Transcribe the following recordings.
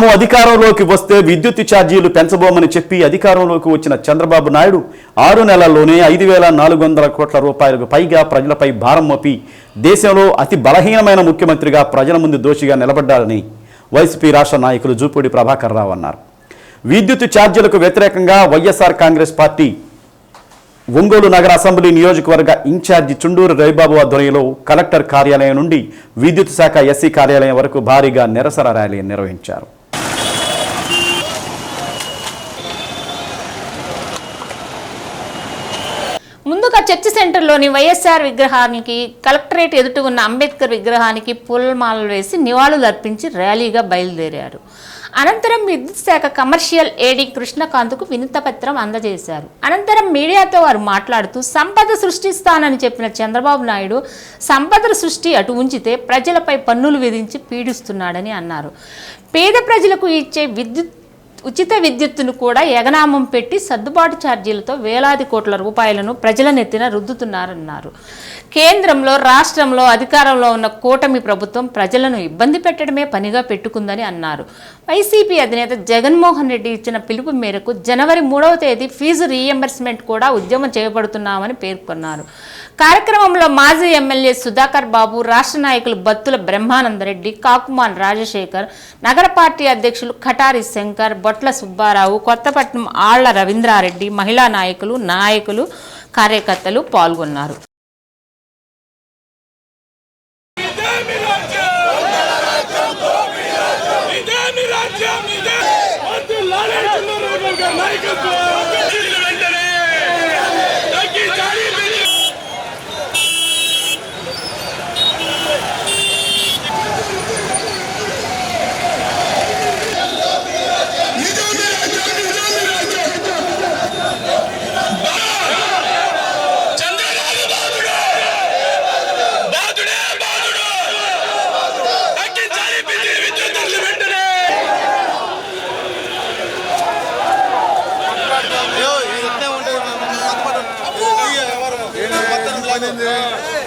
తాము అధికారంలోకి వస్తే విద్యుత్ ఛార్జీలు పెంచబోమని చెప్పి అధికారంలోకి వచ్చిన చంద్రబాబు నాయుడు ఆరు నెలల్లోనే ఐదు వేల నాలుగు వందల కోట్ల రూపాయలకు పైగా ప్రజలపై భారం మోపి దేశంలో అతి బలహీనమైన ముఖ్యమంత్రిగా ప్రజల ముందు దోషిగా నిలబడ్డారని వైసీపీ రాష్ట్ర నాయకులు జూపూడి ప్రభాకర్ రావు అన్నారు. విద్యుత్ ఛార్జీలకు వ్యతిరేకంగా వైఎస్ఆర్ కాంగ్రెస్ పార్టీ ఒంగోలు నగర అసెంబ్లీ నియోజకవర్గ ఇన్ఛార్జి చుండూరు రవిబాబు ఆధ్వర్యంలో కలెక్టర్ కార్యాలయం నుండి విద్యుత్ శాఖ ఎస్సీ కార్యాలయం వరకు భారీగా నిరసన ర్యాలీ నిర్వహించారు ముందుగా చర్చి సెంటర్లోని వైఎస్ఆర్ విగ్రహానికి కలెక్టరేట్ ఎదుట ఉన్న అంబేద్కర్ విగ్రహానికి పూలమాలలు వేసి నివాళులు అర్పించి ర్యాలీగా బయలుదేరారు. అనంతరం విద్యుత్ శాఖ కమర్షియల్ ఏడి కృష్ణకాంత్కు వినతపత్రం అందజేశారు. అనంతరం మీడియాతో వారు మాట్లాడుతూ సంపద సృష్టిస్తానని చెప్పిన చంద్రబాబు నాయుడు సంపద సృష్టి అటు ఉంచితే ప్రజలపై పన్నులు విధించి పీడిస్తున్నాడని అన్నారు. పేద ప్రజలకు ఇచ్చే విద్యుత్ ఉచిత విద్యుత్తును కూడా ఎగనామం పెట్టి సర్దుబాటు ఛార్జీలతో వేలాది కోట్ల రూపాయలను ప్రజల నెత్తిన రుద్దుతున్నారన్నారు. కేంద్రంలో రాష్ట్రంలో అధికారంలో ఉన్న కూటమి ప్రభుత్వం ప్రజలను ఇబ్బంది పెట్టడమే పనిగా పెట్టుకుందని అన్నారు. వైసీపీ అధినేత జగన్మోహన్ రెడ్డి ఇచ్చిన పిలుపు మేరకు జనవరి మూడవ తేదీ ఫీజు రీఎంబర్స్మెంట్ కూడా ఉద్యమం చేపడుతున్నామని పేర్కొన్నారు. కార్యక్రమంలో మాజీ ఎమ్మెల్యే సుధాకర్ బాబు రాష్ట్ర నాయకులు బత్తుల బ్రహ్మానందరెడ్డి కాకుమాన్ రాజశేఖర్ నగర పార్టీ అధ్యక్షులు ఖటారి శంకర్ బొట్ల సుబ్బారావు కొత్తపట్నం ఆళ్ళ రవీంద్రారెడ్డి మహిళా నాయకులు నాయకులు కార్యకర్తలు పాల్గొన్నారు. నాయకత్వం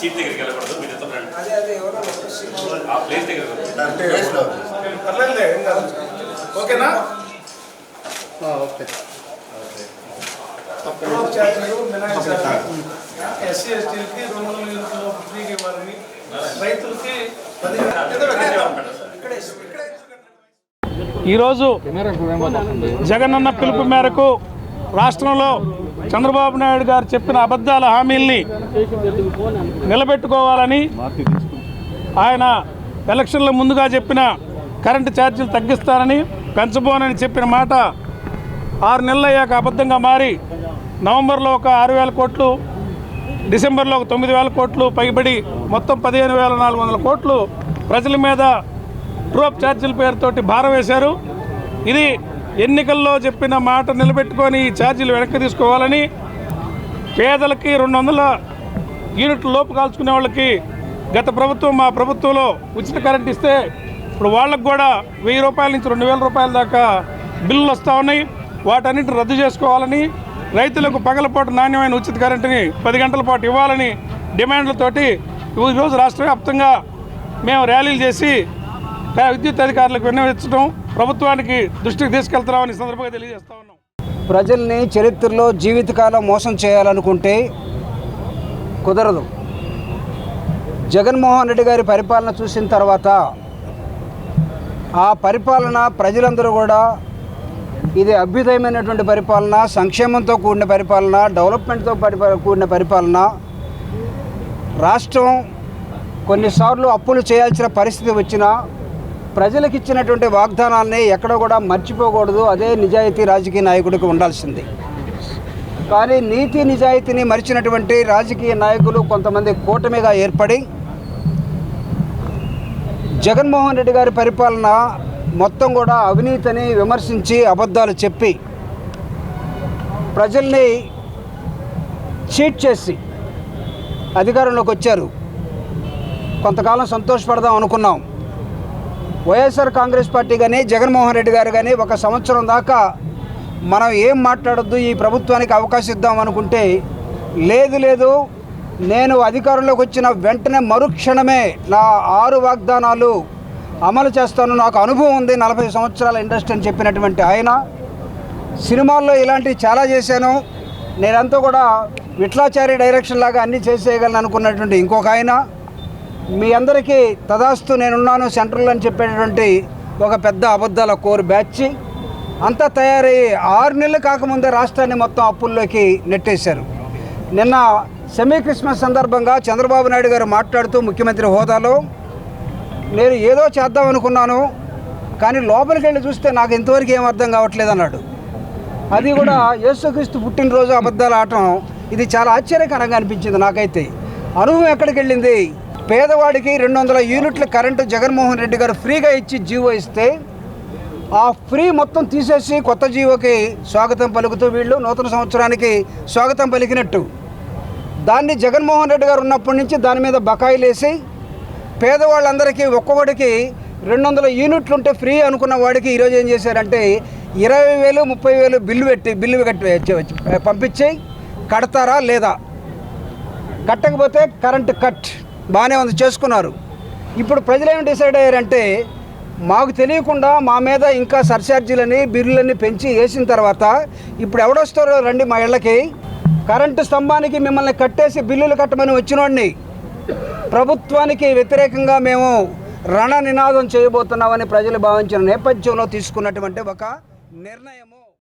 సీట్ దగ్గరికి వెళ్ళకూడదు మీరు ఎంత రండి. ఆ ప్లేస్ దగ్గర. ఓకేనా? ఛార్జీలు మినహాయించాలి. ఎస్సీ ఎస్టీలకి రెండు వందల యూనిట్లు ఫ్రీగా ఇవ్వాలని రైతులకి పది ఈరోజు జగనన్న పిలుపు మేరకు రాష్ట్రంలో చంద్రబాబు నాయుడు గారు చెప్పిన అబద్ధాల హామీల్ని నిలబెట్టుకోవాలని ఆయన ఎలక్షన్ల ముందుగా చెప్పిన కరెంటు ఛార్జీలు తగ్గిస్తారని పెంచబోనని చెప్పిన మాట ఆరు నెలలు అయ్యాక అబద్ధంగా మారి నవంబర్లో ఒక ఆరు వేల కోట్లు డిసెంబర్లో ఒక తొమ్మిది వేల కోట్లు పైబడి మొత్తం పదిహేను వేల నాలుగు వందల కోట్లు ప్రజల మీద ట్రోప్ ఛార్జీల పేరుతోటి భారం వేశారు. ఇది ఎన్నికల్లో చెప్పిన మాట నిలబెట్టుకొని ఈ ఛార్జీలు వెనక్కి తీసుకోవాలని పేదలకి రెండు వందల యూనిట్ల లోపు కాల్చుకునే వాళ్ళకి గత ప్రభుత్వం మా ప్రభుత్వంలో ఉచిత కరెంట్ ఇస్తే ఇప్పుడు వాళ్ళకు కూడా వెయ్యి రూపాయల నుంచి రెండు వేల రూపాయల దాకా బిల్లులు వస్తూ ఉన్నాయి. వాటన్నిటిని రద్దు చేసుకోవాలని రైతులకు పగలపాటు నాణ్యమైన ఉచిత కరెంటుని పది గంటల పాటు ఇవ్వాలని డిమాండ్లతోటి ఈరోజు రాష్ట్ర వ్యాప్తంగా మేము ర్యాలీలు చేసి విద్యుత్ అధికారులకు విన్నవించడం ప్రభుత్వానికి దృష్టికి తీసుకెళ్తున్నామని సందర్భంగా తెలియజేస్తా ఉన్నాం. ప్రజల్ని చరిత్రలో జీవితకాలం మోసం చేయాలనుకుంటే కుదరదు. జగన్మోహన్ రెడ్డి గారి పరిపాలన చూసిన తర్వాత ఆ పరిపాలన ప్రజలందరూ కూడా ఇది అభ్యుదయమైనటువంటి పరిపాలన సంక్షేమంతో కూడిన పరిపాలన డెవలప్మెంట్తో కూడిన పరిపాలన. రాష్ట్రం కొన్నిసార్లు అప్పులు చేయాల్సిన పరిస్థితి వచ్చినా ప్రజలకు ఇచ్చినటువంటి వాగ్దానాన్ని ఎక్కడ కూడా మర్చిపోకూడదు. అదే నిజాయితీ రాజకీయ నాయకుడికి ఉండాల్సింది. కానీ నీతి నిజాయితీని మరిచినటువంటి రాజకీయ నాయకులు కొంతమంది కూటమిగా ఏర్పడి జగన్మోహన్ రెడ్డి గారి పరిపాలన మొత్తం కూడా అవినీతిని విమర్శించి అబద్ధాలు చెప్పి ప్రజల్ని చీట్ చేసి అధికారంలోకి వచ్చారు. కొంతకాలం సంతోషపడదాం అనుకున్నాం. వైఎస్ఆర్ కాంగ్రెస్ పార్టీ కానీ జగన్మోహన్ రెడ్డి గారు కానీ ఒక సంవత్సరం దాకా మనం ఏం మాట్లాడొద్దు ఈ ప్రభుత్వానికి అవకాశం ఇద్దాం అనుకుంటే లేదు లేదు. నేను అధికారంలోకి వచ్చిన వెంటనే మరుక్షణమే నా ఆరు వాగ్దానాలు అమలు చేస్తాను నాకు అనుభవం ఉంది. నలభై సంవత్సరాల ఇండస్ట్రీ అని చెప్పినటువంటి ఆయన. సినిమాల్లో ఇలాంటివి చాలా చేశాను. నేనంతా కూడా విట్లాచారి డైరెక్షన్ లాగా అన్నీ చేసేయగలను అనుకున్నటువంటి ఇంకొక ఆయన. మీ అందరికీ తదాస్తు నేనున్నాను సెంట్రల్ అని చెప్పేటటువంటి ఒక పెద్ద అబద్ధాల కోర్ బ్యాచ్. అంతా తయారయ్యి ఆరు నెలలు కాకముందే రాష్ట్రాన్ని మొత్తం అప్పుల్లోకి నెట్టేశారు. నిన్న సెమీ క్రిస్మస్ సందర్భంగా చంద్రబాబు నాయుడు గారు మాట్లాడుతూ ముఖ్యమంత్రి హోదాలో నేను ఏదో చేద్దాం అనుకున్నాను కానీ లోపలికి వెళ్ళి చూస్తే నాకు ఇంతవరకు ఏం అర్థం కావట్లేదు అన్నాడు. అది కూడా యేసుక్రీస్తు పుట్టినరోజు అబద్ధాలు ఆడటం ఇది చాలా ఆశ్చర్యకరంగా అనిపించింది నాకైతే. అనుభవం ఎక్కడికి వెళ్ళింది? పేదవాడికి రెండు వందల యూనిట్ల కరెంటు జగన్మోహన్ రెడ్డి గారు ఫ్రీగా ఇచ్చి జీవో ఇస్తే ఆ ఫ్రీ మొత్తం తీసేసి కొత్త జీవోకి స్వాగతం పలుకుతూ వీళ్ళు నూతన సంవత్సరానికి స్వాగతం పలికినట్టు. దాన్ని జగన్మోహన్ రెడ్డి గారు ఉన్నప్పటి నుంచి దాని మీద బకాయిలు వేసి పేదవాళ్ళందరికీ ఒక్కొక్కడికి రెండు వందల యూనిట్లు ఉంటే ఫ్రీ అనుకున్న వాడికి ఈరోజు ఏం చేశారంటే ఇరవై వేలు ముప్పై వేలు బిల్లు పెట్టి బిల్లు కట్టి పంపించి కడతారా లేదా? కట్టకపోతే కరెంటు కట్. బాగానే ఉంది చేసుకున్నారు. ఇప్పుడు ప్రజలు ఏమి డిసైడ్ అయ్యారంటే మాకు తెలియకుండా మా మీద ఇంకా సర్ఛార్జీలని బిల్లులని పెంచి వేసిన తర్వాత ఇప్పుడు ఎవడొస్తారో రండి మా ఇళ్ళకి. కరెంటు స్తంభానికి మిమ్మల్ని కట్టేసి బిల్లులు కట్టమని వచ్చినోడిని. ప్రభుత్వానికి వ్యతిరేకంగా మేము రణ నినాదం చేయబోతున్నామని ప్రజలు భావించిన నేపథ్యంలో తీసుకున్నటువంటి ఒక నిర్ణయము.